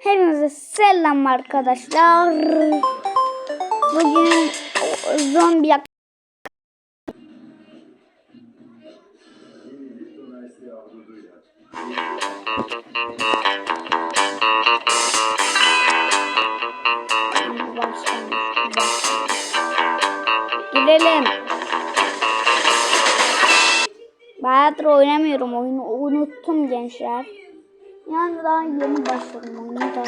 Hepinize selam arkadaşlar. Bugün zombi yak Girelim. Bayağıdır oynamıyorum oyunu. Unuttum gençler. Yani daha yeni başladım oyunu da.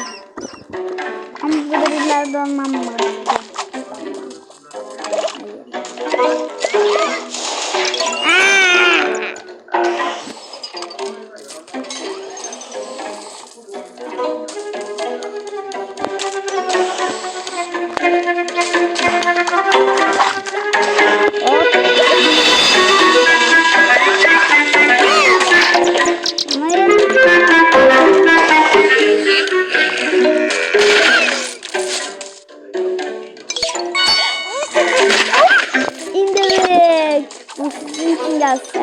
Ama burada birileri olmam lazım. Gelsin.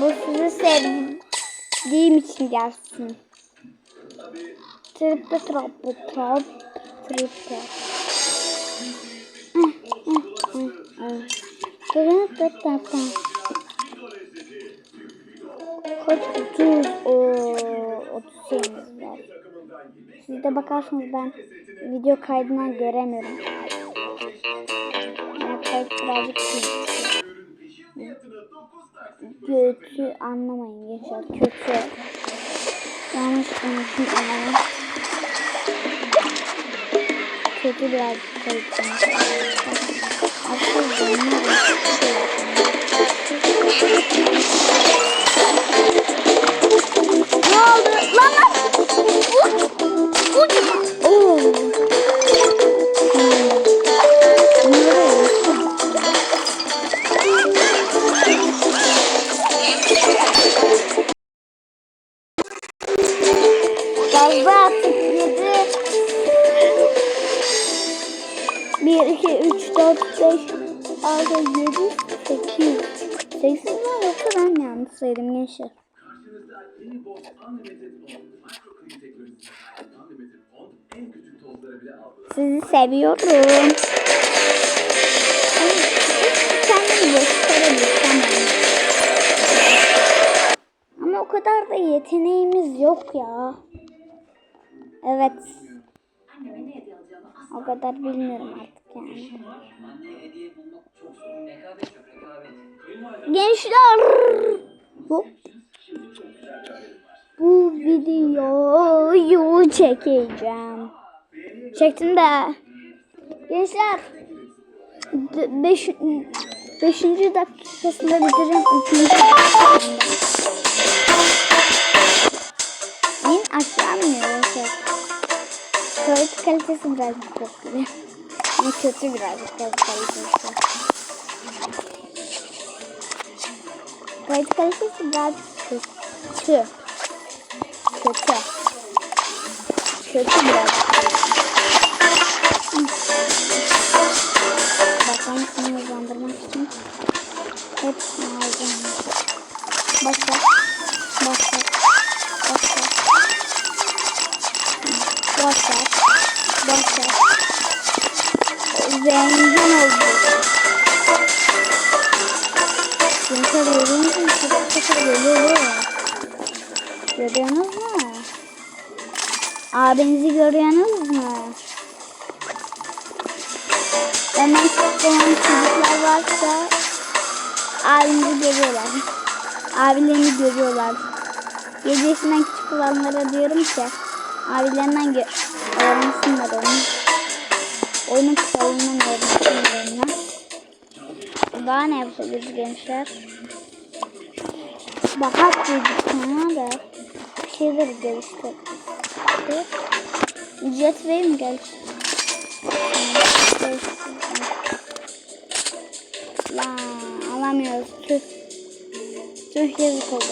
Bu sizi sevdiğim için gelsin. Trippe trappe trap trippe. Trippe trappe. Kaç 30 o 30 şeyimiz var. Siz de bakarsanız ben video kaydından göremiyorum. Kayıt birazcık. Kötü anlamayın gençler kötü. Yanlış konuştum anlamayın. Kötü birazcık kayıt. 4, 5, 6, 7, 8. 8 mi var yoksa ben yanlış saydım gençler. Sizi seviyorum. Ama o kadar da yeteneğimiz yok ya. Evet. O kadar bilmiyorum artık. Gençler. Bu, bu videoyu çekeceğim. Çektim de. Gençler. d- Beş, beşinci dakikasında bitireceğim. Üçüncü mı iniyor? Kayıt kalitesi birazcık kötü. Ama kötü birazcık kayıt kalitesi. Kayıt kalitesi birazcık kötü. Kötü. Kötü birazcık. Bakalım seni hızlandırmak için hepsini alacağım. Başla. Başla. Başla. Başla. Başla. Zengin olduk. Gençler görüyor musunuz? Çok sıfır geliyor. Görüyorsunuz mu? Abinizi görüyorsunuz mu? Benden isteyen çocuklar varsa abimizi görüyorlar. Abilerini görüyorlar. 7 yaşından küçük olanlara diyorum ki abilerinden gö öğrensinler onu. Oyunun Daha ne yapabiliriz gençler? Bak dedik sana da şeyler geliştirdik. Jet Way mi geliştirdik? Lan alamıyoruz. Tüh. Tüh yazık oldu.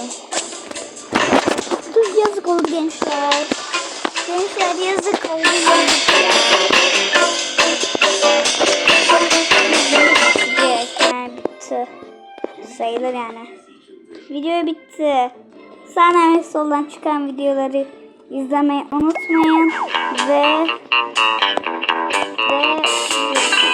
Tüh yazık oldu gençler. Gençler yazık oldu. sayılır yani. Video bitti. Sağdan ve soldan çıkan videoları izlemeyi unutmayın ve ve